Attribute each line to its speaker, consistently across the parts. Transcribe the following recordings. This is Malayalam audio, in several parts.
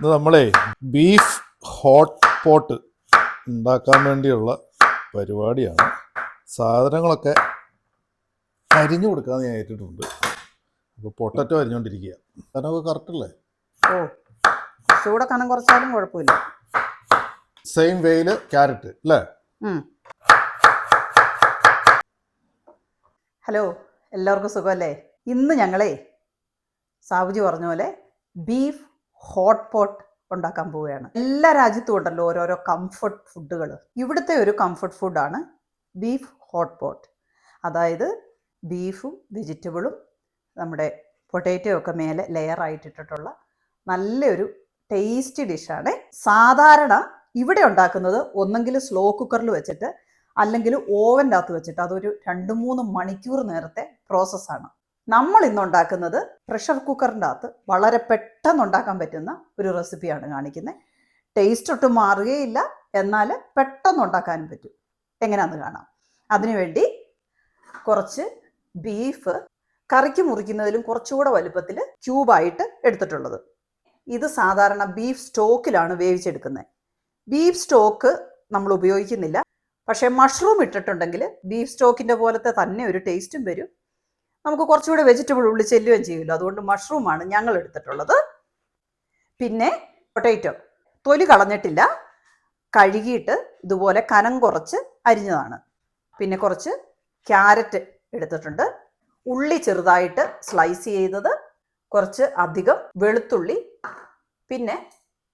Speaker 1: ഇത് നമ്മളെ ബീഫ് ഹോട്ട് പോട്ട് ഉണ്ടാക്കാൻ വേണ്ടിയുള്ള പരിപാടിയാണ്. സാധനങ്ങളൊക്കെ അരിഞ്ഞു കൊടുക്കാമെന്ന് ഞാൻ ഏറ്റിട്ടുണ്ട്. അപ്പോൾ പൊട്ടറ്റോ അരിഞ്ഞുകൊണ്ടിരിക്കുക സാധനമൊക്കെ കറക്റ്റല്ലേ
Speaker 2: ഓ ചൂടെ കനം കുറച്ചാലും കുഴപ്പമില്ല.
Speaker 1: സെയിം വേയിൽ ക്യാരറ്റ് അല്ലേ
Speaker 2: ഹലോ എല്ലാവർക്കും സുഖമല്ലേ? ഇന്ന് ഞങ്ങളെ സാബുജി പറഞ്ഞ പോലെ ബീഫ് ഹോട്ട് പോട്ട് ഉണ്ടാക്കാൻ പോവുകയാണ്. എല്ലാ രാജ്യത്തും ഉണ്ടല്ലോ ഓരോരോ കംഫർട്ട് ഫുഡുകൾ ഇവിടുത്തെ ഒരു കംഫർട്ട് ഫുഡാണ് ബീഫ് ഹോട്ട് പോട്ട് അതായത് ബീഫും വെജിറ്റബിളും നമ്മുടെ പൊട്ടാറ്റോ ഒക്കെ മേലെ ലെയർ ആയിട്ടിട്ടിട്ടുള്ള നല്ലൊരു ടേസ്റ്റി ഡിഷാണ് സാധാരണ ഇവിടെ ഉണ്ടാക്കുന്നത് ഒന്നെങ്കിൽ സ്ലോ കുക്കറിൽ വെച്ചിട്ട് അല്ലെങ്കിൽ ഓവന്റെ അകത്ത് വെച്ചിട്ട് അതൊരു രണ്ട് മൂന്ന് മണിക്കൂർ നേരത്തെ പ്രോസസ്സാണ് നമ്മൾ ഇന്നുണ്ടാക്കുന്നത് പ്രഷർ കുക്കറിന്റെ അകത്ത് വളരെ പെട്ടെന്ന് ഉണ്ടാക്കാൻ പറ്റുന്ന ഒരു റെസിപ്പിയാണ് കാണിക്കുന്നത് ടേസ്റ്റ് ഒട്ടും മാറുകയില്ല. എന്നാൽ പെട്ടെന്ന് ഉണ്ടാക്കാനും പറ്റും. എങ്ങനെയാണെന്ന് കാണാം. അതിനുവേണ്ടി കുറച്ച് ബീഫ് കറിക്ക് മുറിക്കുന്നതിലും കുറച്ചുകൂടെ വലുപ്പത്തിൽ ക്യൂബായിട്ട് എടുത്തിട്ടുള്ളത്. ഇത് സാധാരണ ബീഫ് സ്റ്റോക്കിലാണ് വേവിച്ചെടുക്കുന്നത് ബീഫ് സ്റ്റോക്ക് നമ്മൾ ഉപയോഗിക്കുന്നില്ല. പക്ഷേ മഷ്റൂം ഇട്ടിട്ടുണ്ടെങ്കിൽ ബീഫ് സ്റ്റോക്കിന്റെ പോലത്തെ തന്നെ ഒരു ടേസ്റ്റും വരും. നമുക്ക് കുറച്ചുകൂടെ വെജിറ്റബിൾ ഉള്ളി ചെല്ലുകയും ചെയ്യുമല്ലോ. അതുകൊണ്ട് മഷ്റൂമാണ് ഞങ്ങൾ എടുത്തിട്ടുള്ളത്. പിന്നെ പൊട്ടേറ്റോ തൊലി കളഞ്ഞിട്ടില്ല. കഴുകിയിട്ട് ഇതുപോലെ കനം കുറച്ച് അരിഞ്ഞതാണ്. പിന്നെ കുറച്ച് ക്യാരറ്റ് എടുത്തിട്ടുണ്ട്. ഉള്ളി ചെറുതായിട്ട് സ്ലൈസ് ചെയ്തത്. കുറച്ച് അധികം വെളുത്തുള്ളി. പിന്നെ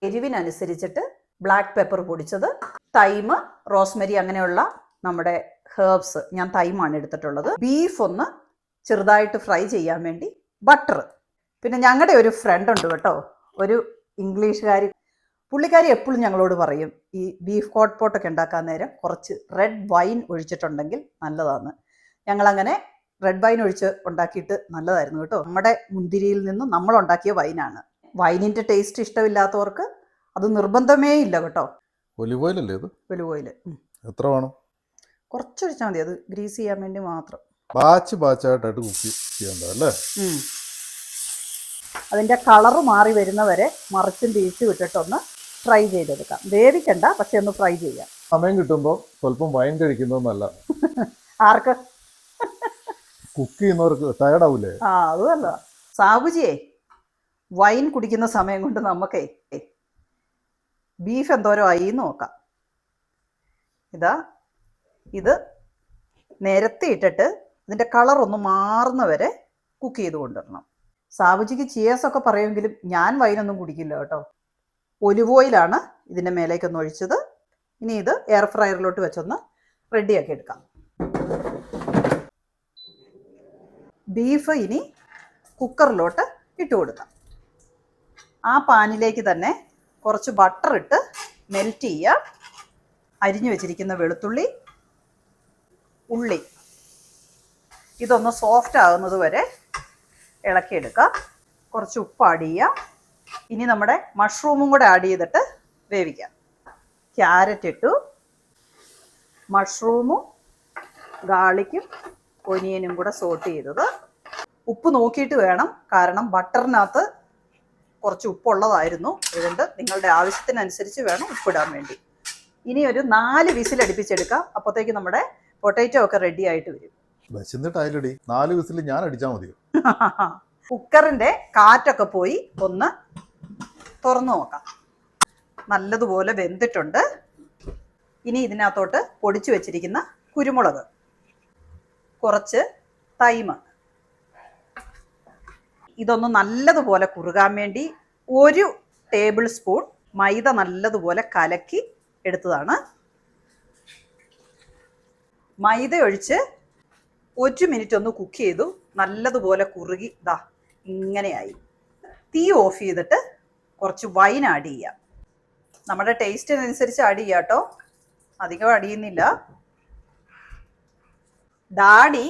Speaker 2: എരിവിനനുസരിച്ചിട്ട് ബ്ലാക്ക് പെപ്പർ പൊടിച്ചത്. തൈമ് റോസ്മരി അങ്ങനെയുള്ള നമ്മുടെ ഹേർബ്സ് ഞാൻ തൈമാണ് എടുത്തിട്ടുള്ളത്. ബീഫ് ഒന്ന് ചെറുതായിട്ട് ഫ്രൈ ചെയ്യാൻ വേണ്ടി ബട്ടർ. പിന്നെ ഞങ്ങളുടെ ഒരു ഫ്രണ്ട് ഉണ്ട് കേട്ടോ. ഒരു ഇംഗ്ലീഷുകാരി. പുള്ളിക്കാരി എപ്പോഴും ഞങ്ങളോട് പറയും ഈ ബീഫ് കോട്ട് പോട്ടൊക്കെ ഉണ്ടാക്കാൻ നേരം കുറച്ച് റെഡ് വൈൻ ഒഴിച്ചിട്ടുണ്ടെങ്കിൽ നല്ലതാണ് ഞങ്ങളങ്ങനെ റെഡ് വൈൻ ഒഴിച്ച് ഉണ്ടാക്കിയിട്ട് നല്ലതായിരുന്നു കേട്ടോ. നമ്മുടെ മുന്തിരിയിൽ നിന്നും നമ്മൾ ഉണ്ടാക്കിയ വൈനാണ് വൈനിന്റെ ടേസ്റ്റ് ഇഷ്ടമില്ലാത്തവർക്ക് അത് നിർബന്ധമേ ഇല്ല കേട്ടോ.
Speaker 1: ഒലിവ് ഓയിലല്ലേ ഇത്
Speaker 2: ഒലിവ് ഓയിൽ
Speaker 1: എത്ര വേണം?
Speaker 2: കുറച്ചൊഴിച്ചാൽ മതി. അത് ഗ്രീസ് ചെയ്യാൻ വേണ്ടി മാത്രം.
Speaker 1: ബാച്ച് ബാച്ചായിട്ടായിട്ട് കുക്ക് ചെയ്യേണ്ടത് അല്ലേ?
Speaker 2: അതിന്റെ അതിന്റെ കളറ് മാറി വരുന്നവരെ മറിച്ചും തിരിച്ചു വിട്ടിട്ടൊന്ന് ഫ്രൈ ചെയ്തെടുക്കാം. വേവിക്കണ്ട പക്ഷെ ഒന്ന് ഫ്രൈ ചെയ്യാം.
Speaker 1: സമയം കിട്ടുമ്പോൾ സ്വല്പം വൈൻ കഴിക്കുന്നതെന്നല്ല
Speaker 2: ആർക്ക്?
Speaker 1: കുക്ക് ചെയ്യുന്നവർക്ക് ടയർഡാവൂലേ
Speaker 2: ആ അതല്ല നല്ല സാബുജിയെ വൈൻ കുടിക്കുന്ന സമയം കൊണ്ട് നമുക്കേ ബീഫ് എന്തോരോ ആയി നോക്കാം. ഇതാ ഇത് നിരത്തി കളർ ഒന്ന് മാറുന്ന വരെ കുക്ക് ചെയ്ത് കൊണ്ടുവരണം. സാബുജിക്ക് ചിയേഴ്സൊക്കെ പറയുമെങ്കിലും ഞാൻ വൈനൊന്നും കുടിക്കില്ല കേട്ടോ. ഒലിവ് ഓയിലാണ് ഇതിന്റെ മേലേക്കൊന്ന് ഒഴിച്ചത്. ഇനി ഇത് എയർ ഫ്രയറിലോട്ട് വെച്ചൊന്ന് റെഡിയാക്കി എടുക്കാം. ബീഫ് ഇനി കുക്കറിലോട്ട് ഇട്ട് കൊടുക്കാം. ആ പാനിലേക്ക് തന്നെ കുറച്ച് ബട്ടർ ഇട്ട് മെൽറ്റ് ചെയ്യുക. അരിഞ്ഞു വെച്ചിരിക്കുന്ന വെളുത്തുള്ളി ഉള്ളി ഇതൊന്ന് സോഫ്റ്റ് ആകുന്നത് വരെ ഇളക്കിയെടുക്കാം. കുറച്ച് ഉപ്പ് ആഡ് ചെയ്യാം. ഇനി നമ്മുടെ മഷ്റൂമും കൂടെ ആഡ് ചെയ്തിട്ട് വേവിക്കാം. ക്യാരറ്റ് ഇട്ടു. മഷ്റൂമും ഗാർലിക്കും ഒനിയനും കൂടെ സോട്ട് ചെയ്തത്. ഉപ്പ് നോക്കിയിട്ട് വേണം. കാരണം ബട്ടറിനകത്ത് കുറച്ച് ഉപ്പുള്ളതായിരുന്നു. അതുകൊണ്ട് നിങ്ങളുടെ ആവശ്യത്തിനനുസരിച്ച് വേണം ഉപ്പിടാൻ വേണ്ടി. ഇനി ഒരു നാല് വിസിൽ അടുപ്പിച്ചെടുക്കാം അപ്പോഴത്തേക്ക് നമ്മുടെ പൊട്ടാറ്റോ ഒക്കെ റെഡി ആയിട്ട് വരും.
Speaker 1: വിശന്നിട്ടായാലടി. നാല് വിസിൽ ഞാൻ അടിച്ചാൽ മതിയോ
Speaker 2: കുക്കറിന്റെ കാറ്റൊക്കെ പോയി ഒന്ന് തുറന്നു നോക്കാം. നല്ലതുപോലെ വെന്തിട്ടുണ്ട്. ഇനി ഇതിനകത്തോട്ട് പൊടിച്ചു വെച്ചിരിക്കുന്ന കുരുമുളക്. കുറച്ച് തൈമ്. ഇതൊന്ന് നല്ലതുപോലെ കുറുകാൻ വേണ്ടി ഒരു ടേബിൾ സ്പൂൺ മൈദ നല്ലതുപോലെ കലക്കി എടുത്തതാണ്. മൈദ ഒഴിച്ച് ഒരു മിനിറ്റ് ഒന്ന് കുക്ക് ചെയ്തു. നല്ലതുപോലെ കുറുകി ദാ ഇങ്ങനെയായി. തീ ഓഫ് ചെയ്തിട്ട് കുറച്ച് വൈൻ ആഡ് ചെയ്യാം. നമ്മുടെ ടേസ്റ്റിനനുസരിച്ച് ആഡ് ചെയ്യാം കേട്ടോ അധികം അടിയുന്നില്ല ഡാഡി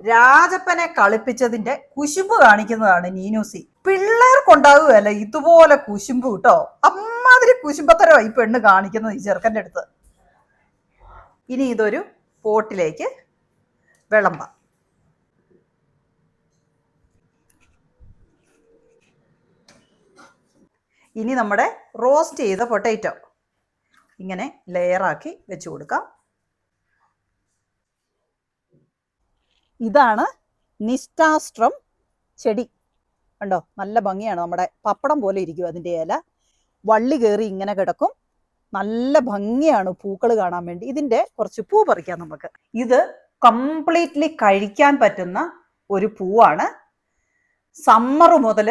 Speaker 2: രാജപ്പനെ കളിപ്പിച്ചതിന്റെ കുശുമ്പ് കാണിക്കുന്നതാണ് നീനൂസി. പിള്ളേർക്കുണ്ടാവുകയല്ല ഇതുപോലെ കുശുമ്പ് കേട്ടോ അമ്മാതിരി കുശുമ്പത്തരമായി പെണ്ണ് കാണിക്കുന്നത് ഈ ചെറുക്കന്റെ അടുത്ത്. ഇനി ഇതൊരു പോട്ടിലേക്ക് വിളമ്പാം. ഇനി നമ്മുടെ റോസ്റ്റ് ചെയ്ത പൊട്ടേറ്റോ ഇങ്ങനെ ലെയറാക്കി വെച്ച് കൊടുക്കാം. ഇതാണ് നിസ്റ്റാസ്ട്രം ചെടി. കണ്ടോ? നല്ല ഭംഗിയാണ് നമ്മുടെ പപ്പടം പോലെ ഇരിക്കും അതിന്റെ ഇല. വള്ളി കയറി ഇങ്ങനെ കിടക്കും. നല്ല ഭംഗിയാണ് പൂക്കൾ കാണാൻ വേണ്ടി. ഇതിന്റെ കുറച്ച് പൂ പറിക്കാം നമുക്ക്. ഇത് കംപ്ലീറ്റ്ലി കഴിക്കാൻ പറ്റുന്ന ഒരു പൂവാണ്. സമ്മർ മുതൽ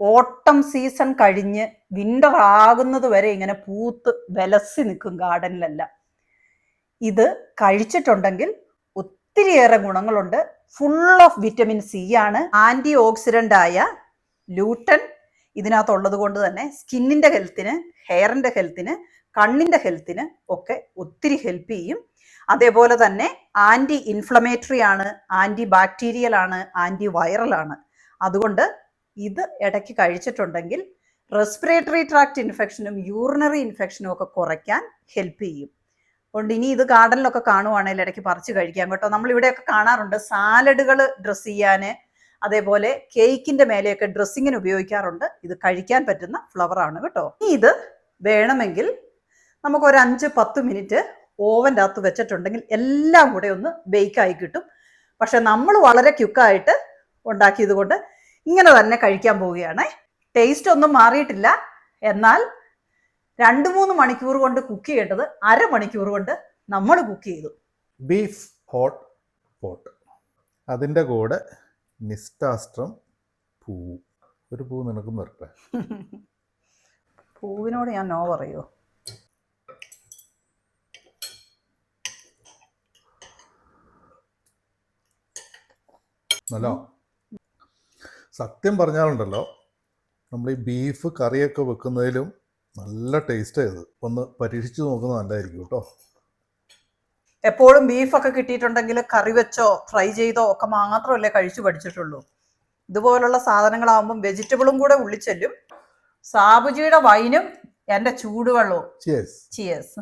Speaker 2: ഓട്ടം സീസൺ കഴിഞ്ഞ് വിന്റർ ആകുന്നത് വരെ ഇങ്ങനെ പൂത്ത് വിലസി നിൽക്കും ഗാർഡനിലെല്ലാം ഇത് കഴിച്ചിട്ടുണ്ടെങ്കിൽ ഒത്തിരിയേറെ ഗുണങ്ങളുണ്ട്. ഫുൾ ഓഫ് വിറ്റമിൻ സി ആണ്. ആന്റി ഓക്സിഡന്റ് ആയ ലൂട്ടൻ ഇതിനകത്തുള്ളത് കൊണ്ട് തന്നെ സ്കിന്നിന്റെ ഹെൽത്തിന് ഹെയറിന്റെ ഹെൽത്തിന് കണ്ണിന്റെ ഹെൽത്തിന് ഒക്കെ ഒത്തിരി ഹെൽപ്പ് ചെയ്യും. അതേപോലെ തന്നെ ആന്റി ഇൻഫ്ലമേറ്ററി ആണ് ആന്റി ബാക്ടീരിയൽ ആണ് ആന്റി വൈറൽ ആണ്. അതുകൊണ്ട് ഇത് ഇടയ്ക്ക് കഴിച്ചിട്ടുണ്ടെങ്കിൽ റെസ്പിറേറ്ററി ട്രാക്ട് ഇൻഫെക്ഷനും യൂറിനറി ഇൻഫെക്ഷനും ഒക്കെ കുറയ്ക്കാൻ ഹെൽപ്പ് ചെയ്യും. അതുകൊണ്ട് ഇനി ഇത് ഗാർഡനിലൊക്കെ കാണുവാണെങ്കിൽ ഇടയ്ക്ക് പറിച്ച് കഴിക്കാം കേട്ടോ. നമ്മൾ ഇവിടെയൊക്കെ കാണാറുണ്ട് സാലഡുകൾ ഡ്രസ്സ് ചെയ്യാൻ അതേപോലെ കേക്കിന്റെ മേലെയൊക്കെ ഡ്രസ്സിങ്ങിന് ഉപയോഗിക്കാറുണ്ട്. ഇത് കഴിക്കാൻ പറ്റുന്ന ഫ്ലവർ ആണ് കേട്ടോ. ഇനി ഇത് വേണമെങ്കിൽ നമുക്ക് ഒരു അഞ്ച് പത്ത് മിനിറ്റ് ഓവന്റെ അകത്ത് വെച്ചിട്ടുണ്ടെങ്കിൽ എല്ലാം കൂടെ ഒന്ന് ബേക്കായി കിട്ടും. പക്ഷെ നമ്മൾ വളരെ ക്യുക്കായിട്ട് ഉണ്ടാക്കിയത് കൊണ്ട് ഇങ്ങനെ തന്നെ കഴിക്കാൻ പോവുകയാണ്. ടേസ്റ്റ് ഒന്നും മാറിയിട്ടില്ല. എന്നാൽ രണ്ട് മൂന്ന് മണിക്കൂർ കൊണ്ട് കുക്ക് ചെയ്യേണ്ടത് അരമണിക്കൂർ കൊണ്ട് നമ്മൾ കുക്ക് ചെയ്തു.
Speaker 1: ബീഫ് ഹോട്ട് പോട്ട് അതിന്റെ കൂടെ നിസ്റ്റാസ്ട്രം പൂ ഒരു പൂ നിനക്കും വരട്ടെ
Speaker 2: പൂവിനോട് ഞാൻ നോ പറയോ?
Speaker 1: നല്ല സത്യം പറഞ്ഞാലുണ്ടല്ലോ നമ്മൾ ഈ ബീഫ് കറിയൊക്കെ വെക്കുന്നതിലും നല്ല ടേസ്റ്റ് ആയത് ഒന്ന് പരീക്ഷിച്ചു നോക്കുന്നത് നല്ലതായിരിക്കും കേട്ടോ.
Speaker 2: എപ്പോഴും ബീഫൊക്കെ കിട്ടിയിട്ടുണ്ടെങ്കിൽ കറി വെച്ചോ ഫ്രൈ ചെയ്തോ ഒക്കെ മാത്രമല്ലേ കഴിച്ചു പഠിച്ചിട്ടുള്ളൂ. ഇതുപോലുള്ള സാധനങ്ങളാകുമ്പം വെജിറ്റബിളും കൂടെ ഉള്ളിച്ചെല്ലും സാബുജിയുടെ വൈനും എന്റെ ചൂടുവെള്ളവും. ചിയേഴ്സ്